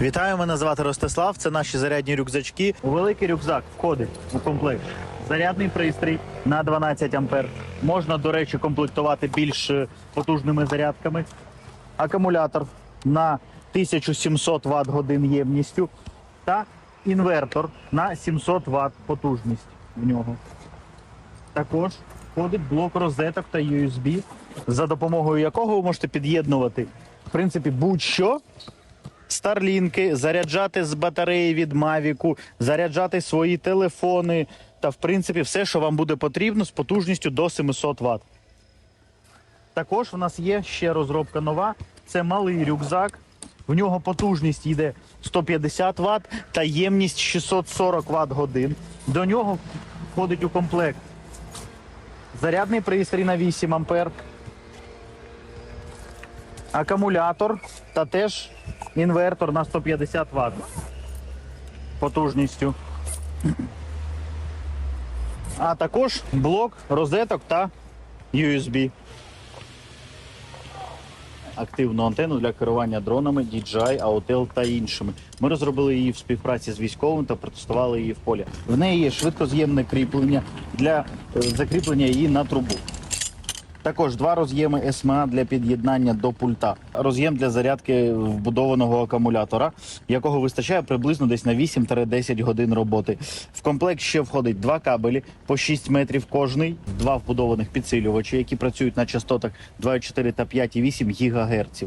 Вітаю, мене звати Ростислав. Це наші зарядні рюкзачки. Великий рюкзак входить у комплект зарядний пристрій на 12 ампер. Можна, до речі, комплектувати більш е, потужними зарядками. Акумулятор на 1700 Вт годин ємністю та інвертор на 700 Вт потужність в нього. Також входить блок розеток та USB, за допомогою якого ви можете під'єднувати в принципі будь-що. Старлінки, заряджати з батареї від Мавіку, заряджати свої телефони та, в принципі, все, що вам буде потрібно з потужністю до 700 Вт. Також в нас є ще розробка нова. Це малий рюкзак. В нього потужність йде 150 Вт та ємність 640 Вт годин. До нього входить у комплект зарядний пристрій на 8 ампер, акумулятор та теж інвертор на 150 Вт потужністю. А також блок розеток та USB. Активну антенну для керування дронами, DJI, AOTEL та іншими. Ми розробили її в співпраці з військовим та протестували її в полі. В неї є швидкоз'ємне кріплення для е, закріплення її на трубу. Також два роз'єми СМА для під'єднання до пульта. Роз'єм для зарядки вбудованого акумулятора, якого вистачає приблизно десь на 8-10 годин роботи. В комплект ще входить два кабелі по 6 метрів кожний, два вбудованих підсилювачі, які працюють на частотах 2,4 та 5,8 ГГц.